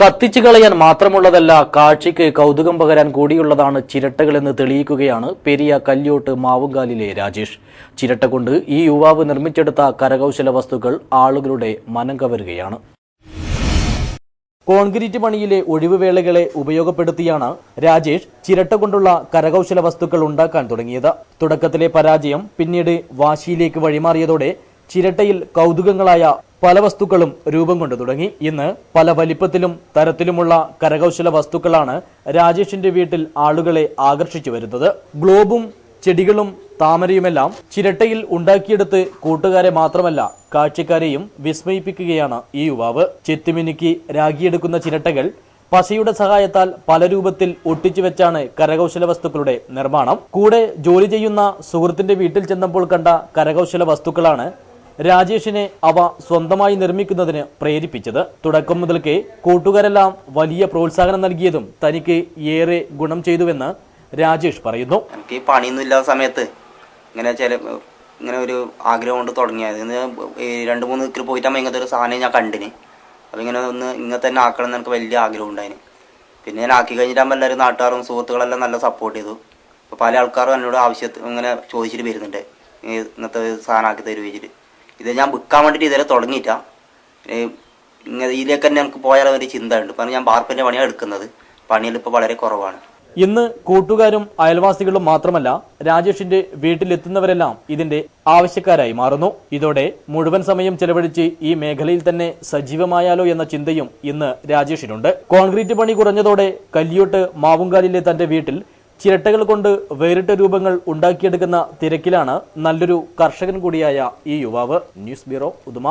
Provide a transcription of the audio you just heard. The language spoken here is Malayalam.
കത്തിച്ചു കളയാൻ മാത്രമുള്ളതല്ല കാഴ്ചയ്ക്ക് കൗതുകം പകരാൻ കൂടിയുള്ളതാണ് ചിരട്ടകളെന്ന് തെളിയിക്കുകയാണ് പെരിയ കല്യോട്ട് മാവുങ്കാലിലെ രാജേഷ്. ചിരട്ട കൊണ്ട് ഈ യുവാവ് നിർമ്മിച്ചെടുത്ത കരകൗശല വസ്തുക്കൾ ആളുകളുടെ മനം കവരുകയാണ്. കോൺക്രീറ്റ് പണിയിലെ ഒഴിവുവേളകളെ ഉപയോഗപ്പെടുത്തിയാണ് രാജേഷ് ചിരട്ട കൊണ്ടുള്ള കരകൗശല വസ്തുക്കൾ ഉണ്ടാക്കാൻ തുടങ്ങിയത്. തുടക്കത്തിലെ പരാജയം പിന്നീട് വാശിയിലേക്ക് വഴിമാറിയതോടെ ചിരട്ടയിൽ കൗതുകങ്ങളായ പല വസ്തുക്കളും രൂപം കൊണ്ടു തുടങ്ങി. ഇന്ന് പല വലിപ്പത്തിലും തരത്തിലുമുള്ള കരകൗശല വസ്തുക്കളാണ് രാജേഷിന്റെ വീട്ടിൽ ആളുകളെ ആകർഷിച്ചു വരുന്നത്. ഗ്ലോബും ചെടികളും താമരയുമെല്ലാം ചിരട്ടയിൽ ഉണ്ടാക്കിയെടുത്ത് കൂട്ടുകാരെ മാത്രമല്ല കാഴ്ചക്കാരെയും വിസ്മയിപ്പിക്കുകയാണ് ഈ യുവാവ്. ചെത്തിമിനുക്കി രാഗിയെടുക്കുന്ന ചിരട്ടകൾ പശയുടെ സഹായത്താൽ പല രൂപത്തിൽ ഒട്ടിച്ചു വെച്ചാണ് കരകൗശല വസ്തുക്കളുടെ നിർമ്മാണം. കൂടെ ജോലി ചെയ്യുന്ന സുഹൃത്തിന്റെ വീട്ടിൽ ചെന്നപ്പോൾ കണ്ട കരകൗശല വസ്തുക്കളാണ് രാജേഷിനെ അവ സ്വന്തമായി നിർമ്മിക്കുന്നതിന് പ്രേരിപ്പിച്ചത്. തുടക്കം മുതൽക്കേ കൂട്ടുകാരെല്ലാം വലിയ പ്രോത്സാഹനം നൽകിയതും തനിക്ക് ഏറെ ഗുണം ചെയ്തുവെന്ന് രാജേഷ് പറയുന്നു. എനിക്ക് പണിയൊന്നും ഇല്ലാത്ത സമയത്ത് ഇങ്ങനെ ചില ഇങ്ങനെ ഒരു ആഗ്രഹം കൊണ്ട് തുടങ്ങിയത്. രണ്ട് മൂന്ന് ദിക്കിൽ പോയിട്ടാകുമ്പോൾ ഇങ്ങനത്തെ ഒരു സാധനം ഞാൻ കണ്ടിന്. അപ്പോൾ ഇങ്ങനെ ഒന്ന് ഇങ്ങനെ തന്നെ ആക്കണം എന്ന് എനിക്ക് വലിയ ആഗ്രഹം ഉണ്ടായിന്. പിന്നെ ഞാൻ ആക്കി കഴിഞ്ഞിട്ടാകുമ്പോൾ എല്ലാവരും നാട്ടുകാരും സുഹൃത്തുക്കളെല്ലാം നല്ല സപ്പോർട്ട് ചെയ്തു. അപ്പോൾ പല ആൾക്കാരും എന്നോട് ആവശ്യത്തിൽ ഇങ്ങനെ ചോദിച്ചിട്ട് വരുന്നുണ്ട്. ഇന്നത്തെ സാധനം ആക്കി തരുമോ വെച്ചിട്ട് ഇത് ഞാൻ വിൽക്കാൻ വേണ്ടിയിട്ട് ഇതുവരെ തുടങ്ങിയിട്ടാണ് ഇങ്ങനെ ഇതിലേക്ക് തന്നെ നമുക്ക് പോയാൽ ഒരു ചിന്ത ഉണ്ട് കാരണം ഞാൻ ബാർപ്പിന്റെ പണിയാണ് എടുക്കുന്നത്. പണിയെടുപ്പ് വളരെ കുറവാണ്. ഇന്ന് കൂട്ടുകാരും അയൽവാസികളും മാത്രമല്ല രാജേഷിന്റെ വീട്ടിലെത്തുന്നവരെല്ലാം ഇതിന്റെ ആവശ്യക്കാരായി മാറുന്നു. ഇതോടെ മുഴുവൻ സമയം ചെലവഴിച്ച് ഈ മേഖലയിൽ തന്നെ സജീവമായാലോ എന്ന ചിന്തയും ഇന്ന് രാജേഷിനുണ്ട്. കോൺക്രീറ്റ് പണി കുറഞ്ഞതോടെ കല്ലിയോട്ട് മാവുങ്കാലിലെ തന്റെ വീട്ടിൽ ചിരട്ടകൾ കൊണ്ട് വേറിട്ട രൂപങ്ങൾ ഉണ്ടാക്കിയെടുക്കുന്ന തിരക്കിലാണ് നല്ലൊരു കർഷകൻ കൂടിയായ ഈ യുവാവ്. News bureau Uduma.